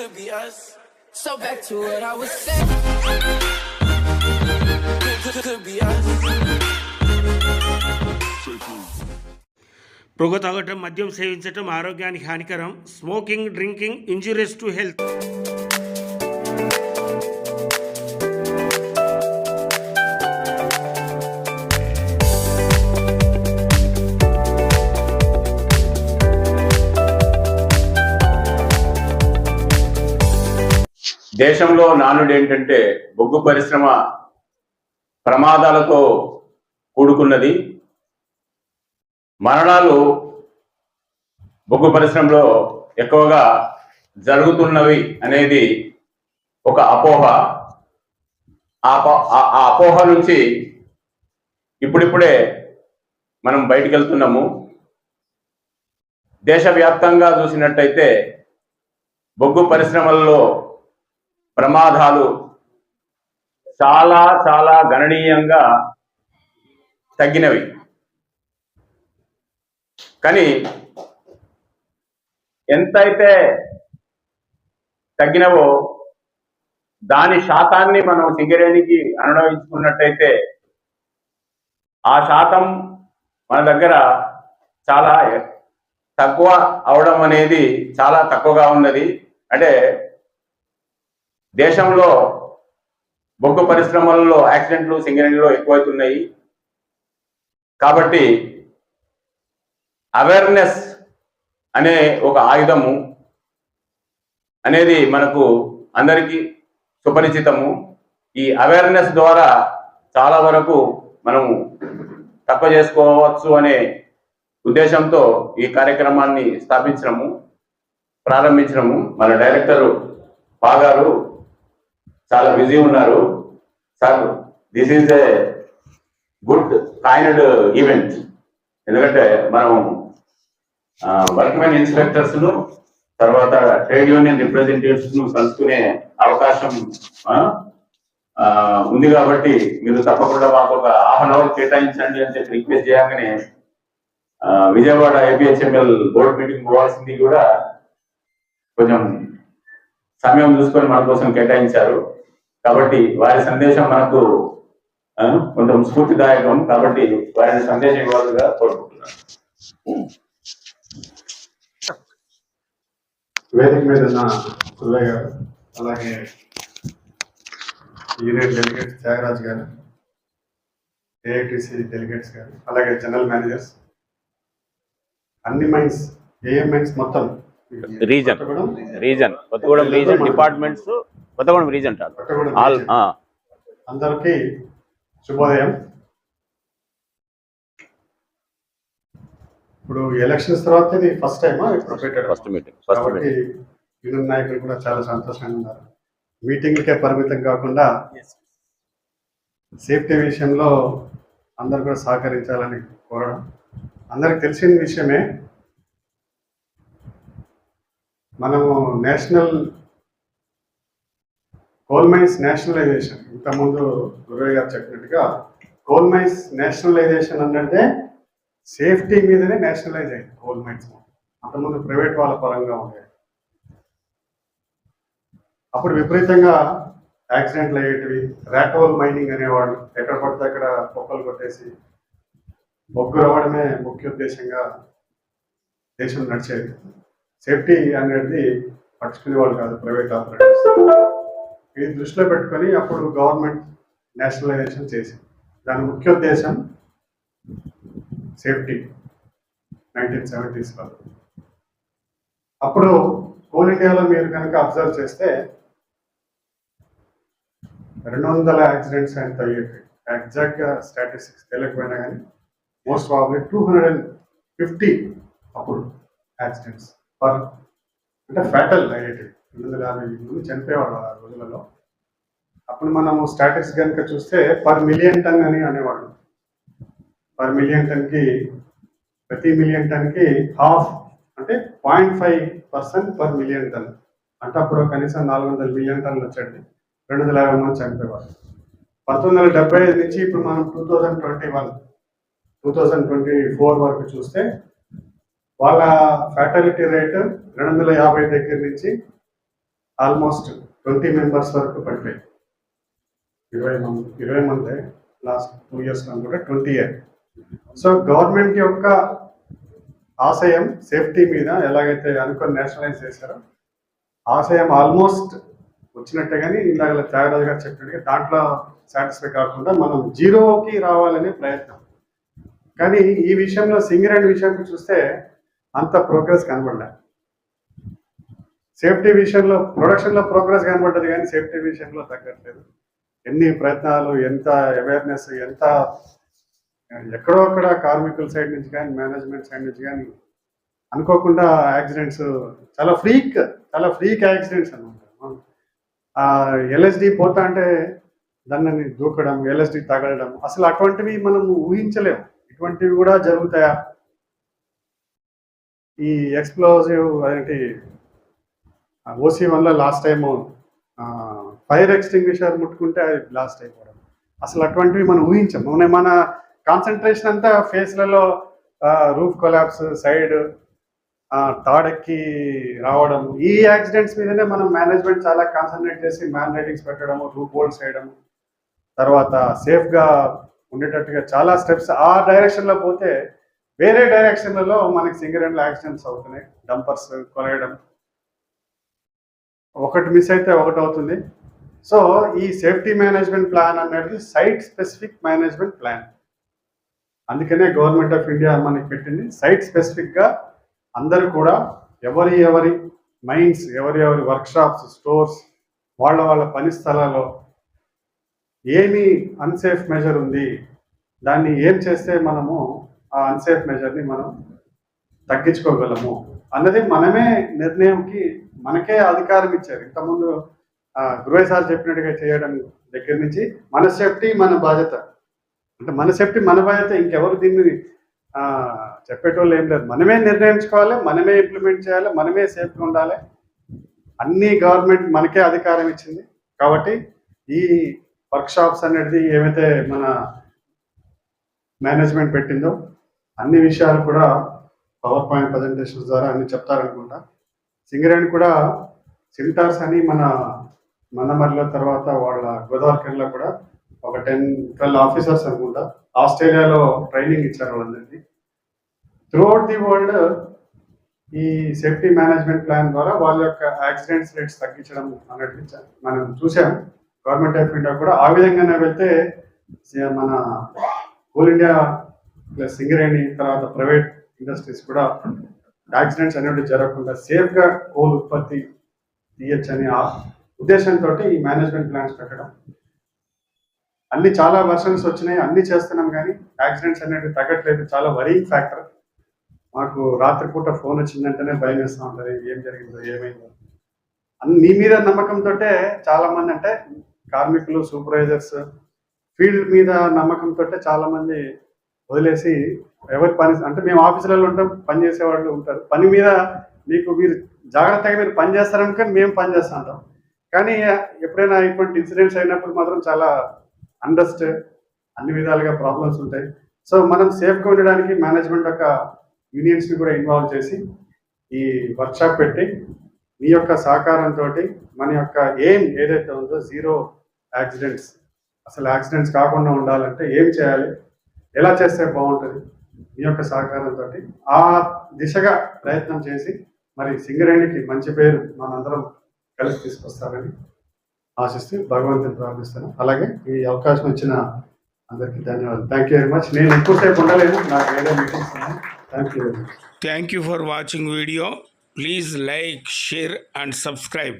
could be us. So back to what I was saying. Could, could, could be us. పొగ తాగటం మద్యం సేవించటం ఆరోగ్యానికి హానికరం smoking drinking injuries to health దేశంలో నానుడు ఏంటంటే బొగ్గు పరిశ్రమ ప్రమాదాలతో కూడుకున్నది. మరణాలు బొగ్గు పరిశ్రమలో ఎక్కువగా జరుగుతున్నవి అనేది ఒక అపోహ. ఆ ఆ అపోహ నుంచి ఇప్పుడిప్పుడే మనం బయటికి వెళ్తున్నాము దేశవ్యాప్తంగా చూసినట్టయితే బొగ్గు పరిశ్రమల్లో ప్రమాదాలు చాలా చాలా గణనీయంగా తగ్గినవి. కానీ ఎంతైతే తగ్గినవో దాని శాతాన్ని మనం సింగరేణికి అనుభవించుకున్నట్టయితే ఆ శాతం మన దగ్గర చాలా తక్కువ అవడం అనేది చాలా తక్కువగా ఉన్నది. అంటే దేశంలో బొగ్గు పరిశ్రమలలో యాక్సిడెంట్లు సింగరేణిలో ఎక్కువవుతున్నాయి కాబట్టి అవేర్నెస్ అనే ఒక ఆయుధము అనేది మనకు అందరికీ సుపరిచితము. ఈ అవేర్నెస్ ద్వారా చాలా వరకు మనము తక్కువ చేసుకోవచ్చు అనే ఉద్దేశంతో ఈ కార్యక్రమాన్ని స్థాపించడము ప్రారంభించడము మన డైరెక్టర్ బాగారు. చాలా బిజీ ఉన్నారు. Sir this is a good coined event ఎందుకంటే మనం వర్క్మెన్ ఇన్స్పెక్టర్స్ను తర్వాత ట్రేడ్ యూనియన్ రిప్రజెంటేటివ్స్ను కలుసుకునే అవకాశం ఉంది కాబట్టి మీరు తప్పకుండా మాకు ఒక హాఫ్ అన్ అవర్ కేటాయించండి అని చెప్పి రిక్వెస్ట్ చేయగానే విజయవాడ ఏపీహెచ్ఎంఎల్ బోర్డు మీటింగ్ పోవాల్సింది కూడా కొంచెం సమయం చూసుకొని మన కోసం కేటాయించారు. కాబట్టి వారి సందేశం మనకు కొంచెం స్ఫూర్తిదాయకం కాబట్టి వారిని సందేశం ఇవ్వాలిగా కోరుకుంటున్నాను. వేదిక మీద ఉన్న కుల్లయ్య గారు అలాగే యూనియన్ డెలిగేట్స్ త్యాగరాజ్ గారు ఏఐటిసి డెలిగేట్స్ గారు అలాగే జనరల్ మేనేజర్స్ అన్ని మైన్స్ ఏఎం మైన్స్ మొత్తం region region Kothagudem region departments Kothagudem region all. అందరికీ శుభోదయం. ఇప్పుడు ఎలక్షన్స్ తర్వాత ఇది ఫస్ట్ టైమా ఇప్పుడు పెట్టాడు. ఫస్ట్ మీటింగ్ ఫస్ట్ కాబట్టి మీటింగ్ యూనియన్ నాయకులు కూడా చాలా సంతోషంగా ఉన్నారు. మీటింగ్లకే పరిమితం కాకుండా సేఫ్టీ విషయంలో అందరు కూడా సహకరించాలని కోరడం. అందరికి తెలిసిన విషయమే మనము నేషనల్ కోల్ మైన్స్ నేషనలైజేషన్ ఇంతకుముందు గురవయ్య గారు చెప్పినట్టుగా కోల్ మైన్స్ నేషనలైజేషన్ అంటే సేఫ్టీ మీదనే నేషనలైజ్ అయింది కోల్ మైన్స్ అంతకుముందు ప్రైవేట్ వాళ్ళ పరంగా ఉండేది. అప్పుడు విపరీతంగా యాక్సిడెంట్లు అయ్యేటివి. ర్యాకోల్ మైనింగ్ అనేవాళ్ళు ఎక్కడ పడితే అక్కడ పొక్కలు కొట్టేసి బొగ్గు రావడమే ముఖ్య ఉద్దేశంగా దేశం నడిచేది. సేఫ్టీ అనేది పట్టించుకునేవాళ్ళు కాదు ప్రైవేట్ ఆపరేటర్స్ ఇది దృష్టిలో పెట్టుకొని అప్పుడు గవర్నమెంట్ నేషనలైజేషన్ చేసింది. దాని ముఖ్య ఉద్దేశం సేఫ్టీ నైన్టీన్ సెవెంటీస్లో అప్పుడు కోల్ ఇండియాలో మీరు కనుక అబ్జర్వ్ చేస్తే రెండు వందల యాక్సిడెంట్స్ అని తగ్గేవి ఎగ్జాక్ట్గా స్టాటిస్టిక్స్ తెలియకపోయినా కానీ most probably two hundred and fifty అప్పుడు యాక్సిడెంట్స్ పర్ అంటే ఫ్యాటల్ అయ్యేటివి రెండు వందల యాభై మంది చనిపోయేవాడు ఆ రోజులలో. అప్పుడు మనము స్టాటిక్స్ కనుక చూస్తే పర్ మిలియన్ టన్ అని అనేవాడు పర్ మిలియన్ టన్కి ప్రతి మిలియన్ టన్కి హాఫ్ అంటే point five percent per million ton. అంటే అప్పుడు కనీసం నాలుగు వందల మిలియన్ టన్లు వచ్చండి రెండు వందల యాభై మంది చనిపోయేవారు పంతొమ్మిది వందల డెబ్బై ఐదు నుంచి ఇప్పుడు మనం two thousand twenty one two thousand twenty four వరకు చూస్తే వాళ్ళ ఫ్యాటాలిటీ రేట్ రెండు వందల యాభై దగ్గర నుంచి ఆల్మోస్ట్ ట్వంటీ మెంబర్స్ వరకు పడిపోయాయి. ఇరవై మంది ఇరవై మంది లాస్ట్ టూ ఇయర్స్ కూడా ట్వంటీ ఇయర్. సో గవర్నమెంట్ యొక్క ఆశయం సేఫ్టీ మీద ఎలాగైతే అనుకొని నేషనలైజ్ చేశారో ఆశయం ఆల్మోస్ట్ వచ్చినట్టే కానీ ఇలాగ త్యాగరాజు గారు చెప్పినట్టుగా దాంట్లో సాటిస్ఫై కాకుండా మనం జీరోకి రావాలనే ప్రయత్నం. కానీ ఈ విషయంలో సింగరేణి విషయానికి చూస్తే అంత ప్రోగ్రెస్ కనబడలేదు సేఫ్టీ విషయంలో ప్రొడక్షన్లో ప్రోగ్రెస్ కనబడ్డది కానీ సేఫ్టీ విషయంలో తగ్గట్లేదు. ఎన్ని ప్రయత్నాలు ఎంత అవేర్నెస్ ఎంత ఎక్కడో అక్కడ కార్మికుల సైడ్ నుంచి కానీ మేనేజ్మెంట్ సైడ్ నుంచి కానీ అనుకోకుండా యాక్సిడెంట్స్ చాలా ఫ్రీక్ చాలా ఫ్రీక్ యాక్సిడెంట్స్ అనమాట ఎల్ఎస్డి పోతా అంటే దాన్ని దూకడం ఎల్ఎస్డి తగలడం అసలు అటువంటివి మనం ఊహించలేము. ఇటువంటివి కూడా జరుగుతాయా? ఈ ఎక్స్ప్లోజివ్ అదేంటి ఓసీ వల్ల లాస్ట్ టైం ఫైర్ ఎక్స్టింగ్విషర్ ముట్టుకుంటే అది బ్లాస్ట్ అయిపోవడం. అసలు అటువంటివి మనం ఊహించాం. మన మన కాన్సన్ట్రేషన్ అంతా ఫేస్లలో రూఫ్ కొలాప్స్ సైడ్ తాడెక్కి రావడం. ఈ యాక్సిడెంట్స్ మీదనే మనం మేనేజ్మెంట్ చాలా కాన్సన్ట్రేట్ చేసి మ్యాన్ రైడింగ్స్ పెట్టడము రూఫ్ హోల్డ్స్ చేయడము తర్వాత సేఫ్గా ఉండేటట్టుగా చాలా స్టెప్స్ ఆ డైరెక్షన్లో పోతే వేరే డైరెక్షన్లలో మనకి సింగర్ అండ్ యాక్సిడెంట్స్ అవుతున్నాయి. డంపర్స్ కొలయడం. ఒకటి మిస్ అయితే ఒకటి అవుతుంది. సో ఈ సేఫ్టీ మేనేజ్మెంట్ ప్లాన్ అనేది సైట్ స్పెసిఫిక్ మేనేజ్మెంట్ ప్లాన్ అందుకనే గవర్నమెంట్ ఆఫ్ ఇండియా మనకి పెట్టింది. సైట్ స్పెసిఫిక్గా అందరూ కూడా ఎవరి ఎవరి మైండ్స్ ఎవరి ఎవరి వర్క్షాప్స్ స్టోర్స్ వాళ్ళ వాళ్ళ పని స్థలాల్లో ఏమి అన్సేఫ్ మెజర్ ఉంది దాన్ని ఏం చేస్తే మనము ఆ అన్సేఫ్ మెజర్ని మనం తగ్గించుకోగలము? అన్నది మనమే నిర్ణయంకి మనకే అధికారం ఇచ్చారు. ఇంతకుముందు ఆ, గురువై సార్ చెప్పినట్టుగా చేయడం దగ్గర నుంచి మన సేఫ్టీ మన బాధ్యత. అంటే మన సేఫ్టీ మన బాధ్యత ఇంకెవరు దీన్ని చెప్పేటోళ్ళు ఏం లేదు మనమే నిర్ణయించుకోవాలి మనమే ఇంప్లిమెంట్ చేయాలి మనమే సేఫ్గా ఉండాలి. అన్ని గవర్నమెంట్ మనకే అధికారం ఇచ్చింది. కాబట్టి ఈ వర్క్షాప్స్ అనేది ఏమైతే మన మేనేజ్మెంట్ పెట్టిందో అన్ని విషయాలు కూడా పవర్ పాయింట్ ప్రజెంటేషన్స్ ద్వారా అన్ని చెప్తారనుకుంటా. సింగరేణి కూడా సింటార్స్ అని మన మన్నమర్రిలో తర్వాత వాళ్ళ గోదావరిలో కూడా ఒక టెన్ ట్వెల్వ్ ఆఫీసర్స్ అనుకుంటా. ఆస్ట్రేలియాలో ట్రైనింగ్ ఇచ్చారు వాళ్ళందరికీ త్రూఅవుట్ ది వరల్డ్ ఈ సేఫ్టీ మేనేజ్మెంట్ ప్లాన్ ద్వారా వాళ్ళ యొక్క యాక్సిడెంట్స్ రేట్స్ తగ్గించడం అన్నట్టు మనం చూసాం. గవర్నమెంట్ ఆఫ్ ఇండియా కూడా ఆ విధంగానే వెళ్తే మన కోల్ ఇండియా ప్లస్ సింగరేణి తర్వాత ప్రైవేట్ ఇండస్ట్రీస్ కూడా యాక్సిడెంట్స్ అనేవి జరగకుండా సేఫ్గా కోల్ ఉత్పత్తి తీయచ్చని ఆ ఉద్దేశంతో ఈ మేనేజ్మెంట్ ప్లాన్స్ పెట్టడం. అన్ని చాలా వర్షన్స్ వచ్చినాయి అన్ని చేస్తున్నాం కానీ యాక్సిడెంట్స్ అనేవి తగ్గట్లేదు. చాలా వరింగ్ ఫ్యాక్టర్. మాకు రాత్రిపూట ఫోన్ వచ్చిందంటేనే భయం వేస్తూ ఉంటుంది. ఏం జరిగిందో ఏమైందో. అన్ని మీ మీద నమ్మకంతో చాలా మంది అంటే కార్మికులు సూపర్వైజర్స్ ఫీల్డ్ మీద నమ్మకంతో చాలా మంది వదిలేసి ఎవరి పని అంటే మేము ఆఫీసులలో ఉంటాం పని చేసే వాళ్ళు ఉంటారు. పని మీద మీకు మీరు జాగ్రత్తగా మీరు పని చేస్తారనుకొని మేము పని చేస్తూ ఉంటాం. కానీ ఎప్పుడైనా ఇటువంటి ఇన్సిడెంట్స్ అయినప్పుడు మాత్రం చాలా అండస్ట్ అన్ని విధాలుగా ప్రాబ్లమ్స్ ఉంటాయి. సో మనం సేఫ్గా ఉండడానికి మేనేజ్మెంట్ యొక్క యూనియన్స్ని కూడా ఇన్వాల్వ్ చేసి ఈ వర్క్షాప్ పెట్టి మీ యొక్క సహకారంతో మన యొక్క ఎయిమ్ ఏదైతే ఉందో జీరో యాక్సిడెంట్స్ అసలు యాక్సిడెంట్స్ కాకుండా ఉండాలంటే ఏం చేయాలి? ఎలా చేస్తే బాగుంటుంది? మీ యొక్క సహకారంతో ఆ దిశగా ప్రయత్నం చేసి మరి సింగరేణికి మంచి పేరు మనందరం కలిసి తీసుకొస్తారని ఆశిస్తూ భగవంతుని ప్రార్థిస్తాను అలాగే ఈ అవకాశం ఇచ్చిన అందరికీ ధన్యవాదాలు. థ్యాంక్ యూ వెరీ మచ్ నేను ఎక్కువసేపు ఉండలేను. నాకు ఏదో మీటింగ్స్ ఉన్నాయి. Thank you very much thank you for watching video please like share and subscribe